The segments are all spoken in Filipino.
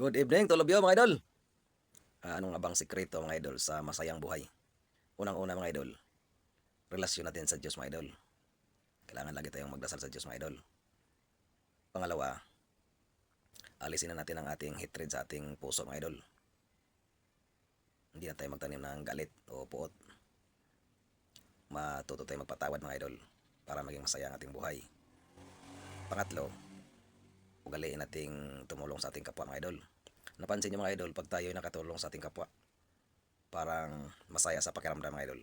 Good evening to all mga idol. Ah, anong abang sikreto mga idol sa masayang buhay? Unang-una mga idol, relasyon natin sa Diyos mga idol. Kailangan lagi tayong magdasal sa Diyos mga idol. Pangalawa, alisin na natin ang ating hatred sa ating puso mga idol. Hindi na tayo magtanim ng galit o puot. Matuto tayo magpatawad mga idol para maging masaya ang ating buhay. Pangatlo, ugaliin nating tumulong sa ating kapwa mga idol. Napansin niyo mga idol, pag tayo ay nakatulong sa ating kapwa, parang masaya sa pakiramdam mga idol.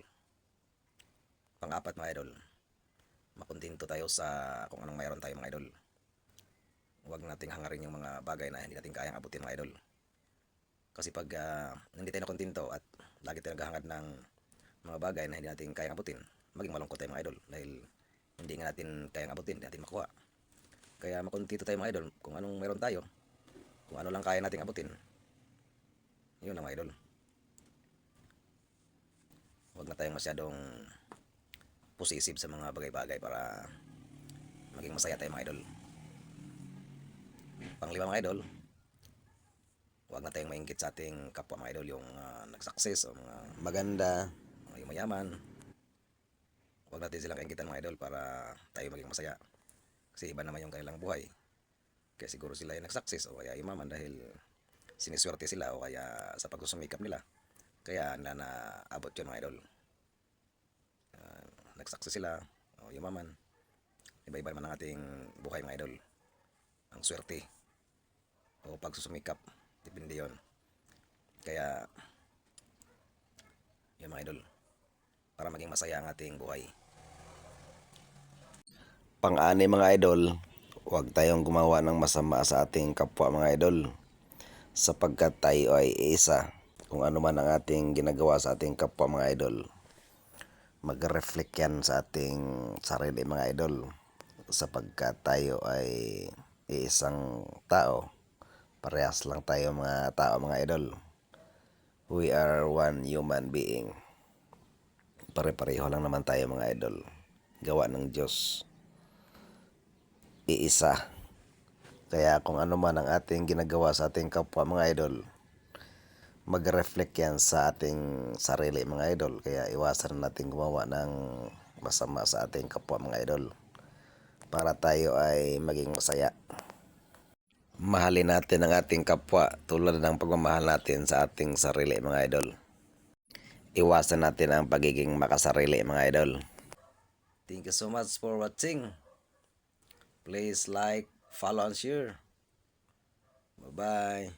Pang-apat mga idol, makuntinto tayo sa kung anong mayroon tayo mga idol. Huwag nating hangarin yung mga bagay na hindi natin kayang abutin mga idol. Kasi pag ah, hindi tayo nakuntinto at lagi tayo naghahangad ng mga bagay na hindi natin kayang abutin, maging malungkot tayo mga idol dahil hindi nga natin kayang abutin, hindi natin makuha. Kaya makuntito tayo mga idol kung anong meron tayo. Kung ano lang kaya nating abutin. Yun ang mga idol. Huwag na tayong masyadong possessive sa mga bagay-bagay para maging masaya tayo mga idol. Panglima mga idol, huwag na tayong maingkit sa ating kapwa mga idol yung uh, nag-success o mga maganda, mga yung mayaman. Huwag natin silang kaingkitan mga idol para tayo maging masaya. Kasi iba naman yung kanilang buhay. Kaya siguro sila ay nag-success o kaya imaman dahil siniswerte sila o kaya sa pagsusumikap nila. Kaya na naabot yun mga idol. Ah, nag-success sila o yumaman. Iba-iba naman ang ating buhay mga idol. Ang swerte o pagsusumikap. Depende yun. Kaya yun mga idol. Para maging masaya ang ating buhay. Pang-ani mga idol, huwag tayong gumawa ng masama sa ating kapwa mga idol sapagkat tayo ay isa kung ano man ang ating ginagawa sa ating kapwa mga idol. Mag-reflect yan sa ating sarili mga idol sapagkat tayo ay isang tao. Parehas lang tayo mga tao mga idol. We are one human being. Pare-pareho lang naman tayo mga idol. Gawa ng Diyos iisa. Kaya kung ano man ang ating ginagawa sa ating kapwa mga idol, mag-reflect yan sa ating sarili mga idol. Kaya iwasan natin gumawa ng masama sa ating kapwa mga idol para tayo ay maging masaya. Mahalin natin ang ating kapwa tulad ng pagmamahal natin sa ating sarili mga idol. Iwasan natin ang pagiging makasarili mga idol. Thank you so much for watching. Please like, follow, and share. Bye-bye.